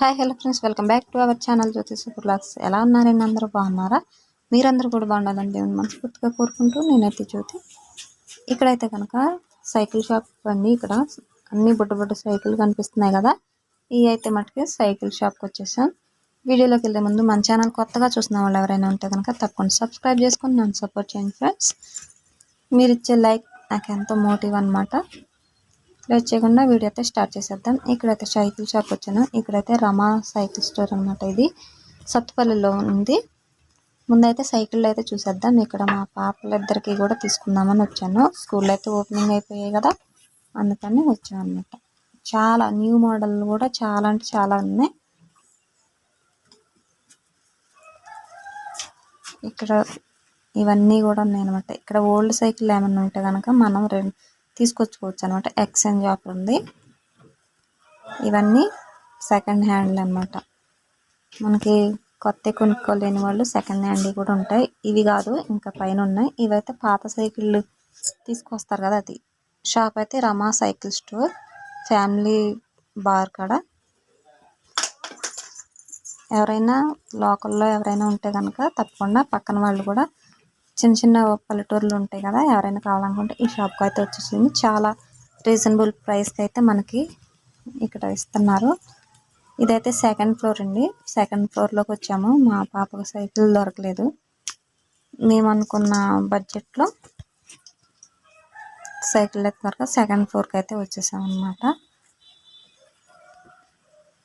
Hi hello friends welcome back to our channel Jyothi super lakhs ఎలా ఉన్నారండి అందరూ బాగున్నారా? మీరందరూ కూడా బాగుండాలని దేవుని మనస్ఫూర్తిగా కోరుకుంటూ నేనైతే జ్యోతి. ఇక్కడైతే కనుక సైకిల్ షాప్ అండి ఇక్కడ. అన్ని బుడ్డ బుడ్డ సైకిల్ కనిపిస్తున్నాయి కదా. ఇవి అయితే మటుకి సైకిల్ షాప్కి వచ్చేసాం. వీడియోలోకి వెళ్ళే ముందు మన ఛానల్ కొత్తగా చూసిన వాళ్ళు ఎవరైనా ఉంటే కనుక తప్పకుండా సబ్స్క్రైబ్ చేసుకొని నన్ను సపోర్ట్ చేయండి ఫ్రెండ్స్ మీరు ఇచ్చే లైక్ నాకు ఎంతో మోటివ్ అనమాట లేట్ చేయకుండా వీడియో అయితే స్టార్ట్ చేసేద్దాం. ఇక్కడైతే సైకిల్ షాప్ వచ్చాను. ఇక్కడైతే రమా సైకిల్ స్టోర్ అనమాట ఇది. సత్తుపల్లిలో ఉంది. ముందైతే సైకిల్ అయితే చూసేద్దాం. ఇక్కడ మా పాపలిద్దరికి కూడా తీసుకుందామని వచ్చాను. స్కూల్ అయితే ఓపెనింగ్ అయిపోయాయి కదా. అందుకని వచ్చాను అనమాట చాలా న్యూ మోడల్ కూడా చాలా అంటే చాలా ఉన్నాయి. ఇక్కడ ఇవన్నీ కూడా ఉన్నాయి అనమాట ఇక్కడ ఓల్డ్ సైకిల్ ఏమైనా ఉంటే కనుక మనం రెండు తీసుకొచ్చుకోవచ్చు అనమాట ఎక్స్చేంజ్ ఆఫర్ ఉంది ఇవన్నీ సెకండ్ హ్యాండ్లు అనమాట మనకి కొత్త కొనుక్కోలేని వాళ్ళు సెకండ్ హ్యాండ్ కూడా ఉంటాయి. ఇవి కాదు ఇంకా పైన ఉన్నాయి. ఇవైతే పాత సైకిళ్ళు తీసుకొస్తారు కదా అది. షాప్ అయితే Rama cycle store family bar కాడ. ఎవరైనా లోకల్లో ఎవరైనా ఉంటే కనుక తప్పకుండా పక్కన వాళ్ళు కూడా చిన్న చిన్న పల్లెటూర్లు ఉంటాయి కదా ఎవరైనా కావాలనుకుంటే ఈ షాప్కి అయితే వచ్చేసింది చాలా రీజనబుల్ ప్రైస్కి అయితే మనకి ఇక్కడ ఇస్తున్నారు. ఇదైతే సెకండ్ ఫ్లోర్ అండి. సెకండ్ ఫ్లోర్లోకి వచ్చాము. మా పాపకు సైకిల్ దొరకలేదు. మేము అనుకున్న బడ్జెట్లో సైకిల్ దొరక సెకండ్ ఫ్లోర్కి అయితే వచ్చేసాం అనమాట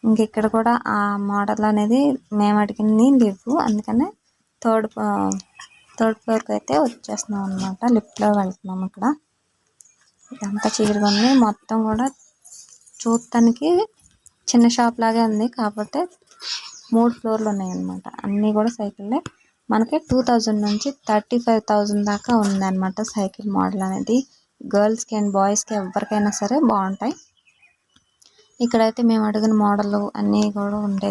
ఇంక ఇక్కడ కూడా ఆ మోడల్ అనేది మేము అడిగింది లేవు అందుకనే థర్డ్ థర్డ్ ఫ్లోర్కి అయితే వచ్చేస్తున్నాం అనమాట లిఫ్ట్లో వెళ్తున్నాం ఇక్కడ. ఇదంతా చీకటిగా ఉంది. మొత్తం కూడా చూడటానికి చిన్న షాప్ లాగే ఉంది. కాకపోతే మూడు ఫ్లోర్లు ఉన్నాయన్నమాట అన్నీ కూడా సైకిళ్ళే. మనకి టూ థౌజండ్ నుంచి థర్టీ ఫైవ్ థౌజండ్ దాకా ఉందన్నమాట సైకిల్ మోడల్ అనేది. గర్ల్స్కి అండ్ బాయ్స్కి ఎవరికైనా సరే బాగుంటాయి. ఇక్కడైతే మేము అడిగిన మోడల్ అన్నీ కూడా ఉండే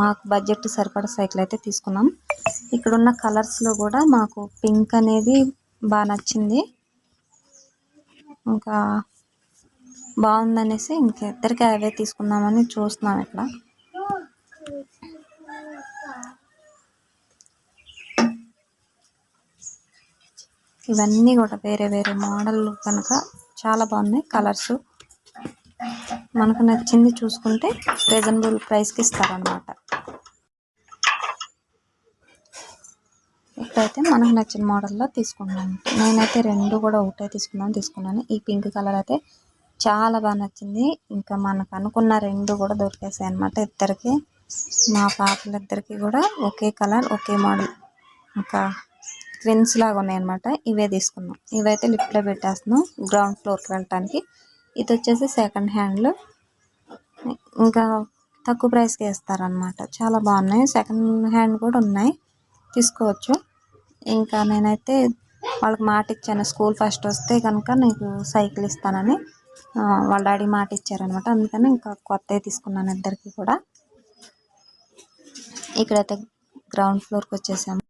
మాకు బడ్జెట్ సరిపడా సైకిల్ అయితే తీసుకున్నాం. ఇక్కడ ఉన్న కలర్స్లో కూడా మాకు పింక్ అనేది బాగా నచ్చింది. ఇంకా బాగుందనేసి ఇంకిద్దరికి అవే తీసుకుందామని చూస్తున్నాం ఇట్లా ఇవన్నీ కూడా వేరే వేరే మోడల్ కనుక చాలా బాగున్నాయి కలర్స్. మనకు నచ్చింది చూసుకుంటే రీజనబుల్ ప్రైస్కి ఇస్తారనమాట ఇప్పుడైతే మనకు నచ్చిన మోడల్లో తీసుకున్నాను నేనైతే రెండు కూడా ఒకటే తీసుకున్నాను తీసుకున్నాను. ఈ పింక్ కలర్ అయితే చాలా బాగా నచ్చింది. ఇంకా మనకు అనుకున్న రెండు కూడా దొరికేసాయి అనమాట ఇద్దరికి. మా పాపలిద్దరికి కూడా ఒకే కలర్ ఒకే మోడల్. ఇంకా ట్విన్స్ లాగా ఉన్నాయన్నమాట ఇవే తీసుకున్నాం. ఇవైతే లిఫ్ట్లో పెట్టేస్తున్నాం. గ్రౌండ్ ఫ్లోర్కి వెళ్ళటానికి. ఇది వచ్చేసి సెకండ్ హ్యాండ్లు ఇంకా తక్కువ ప్రైస్కి ఇస్తారనమాట చాలా బాగున్నాయి. సెకండ్ హ్యాండ్ కూడా ఉన్నాయి. తీసుకోవచ్చు. ఇంకా నేనైతే వాళ్ళకి మాట ఇచ్చాను. స్కూల్ ఫస్ట్ వస్తే కనుక నీకు సైకిల్ ఇస్తానని. వాళ్ళ డాడీ మాట ఇచ్చారనమాట అందుకని ఇంకా కొత్తవి తీసుకున్నాను ఇద్దరికి కూడా. ఇక్కడైతే గ్రౌండ్ ఫ్లోర్కి వచ్చేసాము.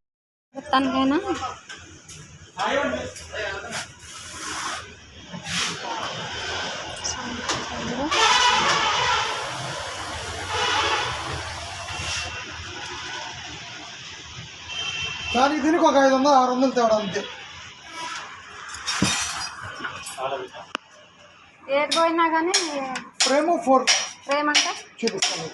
మొత్తానికైనా కానీ దీనికి ఒక ఐదు వందలు ఆరు వందలు తేడా అంతే ఏది పోయినా కానీ ఫ్రేమ్ ఫోర్. ఫ్రేమ్ అంటే? చూపిస్తాను.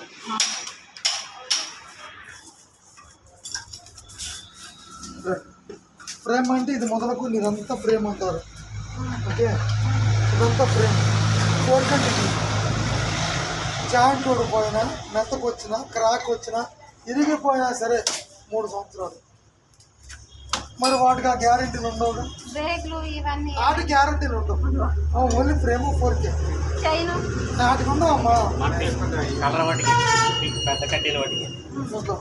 ఫ్రేమ్ అంటే ఇది మొదలకు ఇదంతా ఫ్రేమ్ అంటారు. ఓకే? ఇదంతా ఫ్రేమ్ ఫోర్ కంటే జాయింట్ పోయినా మెత్తకు వచ్చినా క్రాక్ వచ్చినా ఇరిగిపోయినా సరే మూడు సంవత్సరాలు. మరి వాటికి ఆ గ్యారెంటీలు ఉండవు బ్రేక్లు ఇవన్నీ. వాటి గ్యారెంటీలు ఉండవు. ఓన్లీ ఫ్రేమ్ ఫోర్కే చైన్. ఉండవమ్మా కలర్ వాటికి మీకు పెద్ద కడ్డీల వాటికి. చూద్దాం.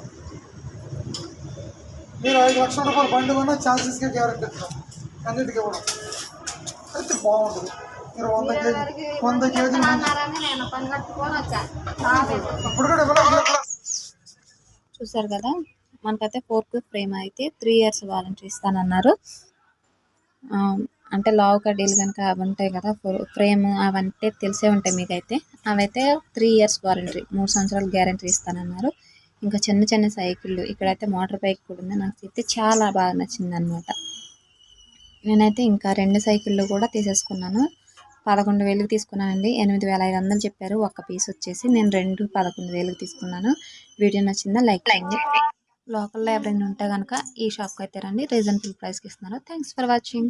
మీరు ఐదు లక్షల రూపాయలు బండి కొన్నా ఛాన్సెస్కి గ్యారెంటీ ఇస్తాం. అన్నిటికీ కూడా అయితే బాగుంటుంది మీరు వంద కేజీ వంద వచ్చా. ఇప్పుడు కూడా చూసారు కదా? మనకైతే ఫోర్క్ ఫ్రేమ్ అయితే త్రీ ఇయర్స్ వారంటీ ఇస్తానన్నారు. అంటే లావు కడ్డీలు కనుక అవి ఉంటాయి కదా ఫ్రేమ్ అవంటే తెలిసే ఉంటాయి మీకైతే. అవైతే త్రీ ఇయర్స్ వారంటీ మూడు సంవత్సరాలు గ్యారంటీ ఇస్తానన్నారు. ఇంకా చిన్న చిన్న సైకిళ్ళు ఇక్కడైతే మోటార్ బైక్ కూడా ఉంది. నాకు అయితే చాలా బాగా నచ్చింది అనమాట నేనైతే ఇంకా రెండు సైకిళ్ళు కూడా తీసేసుకున్నాను. పదకొండు వేలకు తీసుకున్నానండి. ఎనిమిది వేల ఐదు వందలు చెప్పారు. ఒక్క పీస్ వచ్చేసి నేను రెండు పదకొండు వేలకు తీసుకున్నాను. వీడియో నచ్చిందా లైక్ చేయండి. లోకల్లో ఎవరైనా ఉంటే కనుక ఈ షాప్కి అయితే రండి. రీజనబుల్ ప్రైస్కి ఇస్తున్నారు థ్యాంక్స్ ఫర్ వాచింగ్.